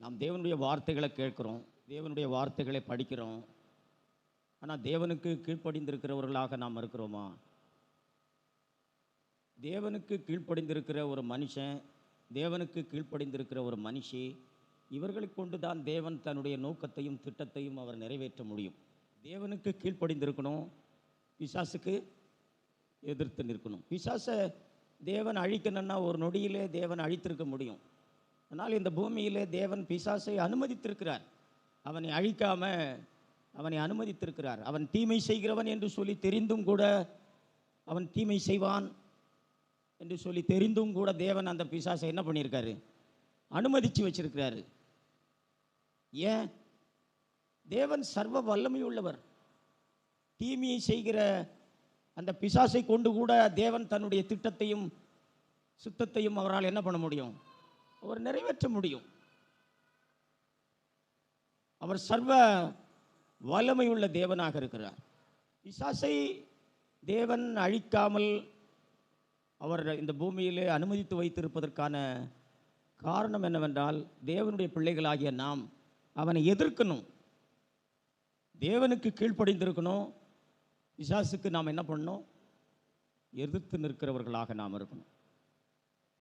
நாம் தேவனுடைய வார்த்தைகளை கேட்குறோம் தேவனுடைய வார்த்தைகளை படிக்கிறோம். ஆனால் தேவனுக்கு கீழ்ப்படிந்திருக்கிறவர்களாக நாம் இருக்கிறோமா? தேவனுக்கு கீழ்ப்படிந்திருக்கிற ஒரு மனுஷன் தேவனுக்கு கீழ்ப்படிந்திருக்கிற ஒரு மனுஷி இவர்களை கொண்டு தான் தேவன் தன்னுடைய நோக்கத்தையும் திட்டத்தையும் அவர் நிறைவேற்ற முடியும். தேவனுக்கு கீழ்ப்படிந்திருக்கணும் பிசாசுக்கு எதிர்த்து நிற்கணும். பிசாசை தேவன் அழிக்கணும்னா ஒரு நொடியிலே தேவன் அழித்திருக்க முடியும். ஆனால் இந்த பூமியிலே தேவன் பிசாசை அனுமதித்திருக்கிறார். அவனை அழிக்காம அவனை அனுமதித்திருக்கிறார். அவன் தீமை செய்கிறவன் என்று சொல்லி தெரிந்தும் கூட அவன் தீமை செய்வான் என்று சொல்லி தெரிந்தும் கூட தேவன் அந்த பிசாசை என்ன பண்ணியிருக்காரு? அனுமதிச்சு வச்சிருக்கிறாரு. ஏன்? தேவன் சர்வ வல்லமை உள்ளவர் தீமையை செய்கிற அந்த பிசாசை கொண்டு கூட தேவன் தன்னுடைய திட்டத்தையும் சுத்தத்தையும் அவரால் என்ன பண்ண முடியும்? அவர் நிறைவேற்ற முடியும். அவர் சர்வ வல்லமை உள்ள தேவனாக இருக்கிறார். பிசாசை தேவன் அழிக்காமல் அவர் இந்த பூமியிலே அனுமதித்து வைத்திருப்பதற்கான காரணம் என்னவென்றால் தேவனுடைய பிள்ளைகளாகிய நாம் அவனை எதிர்க்கணும். தேவனுக்கு கீழ்ப்படிந்திருக்கணும். பிசாசுக்கு நாம் என்ன பண்ணணும்? எதிர்த்து நிற்கிறவர்களாக நாம் இருக்கணும்.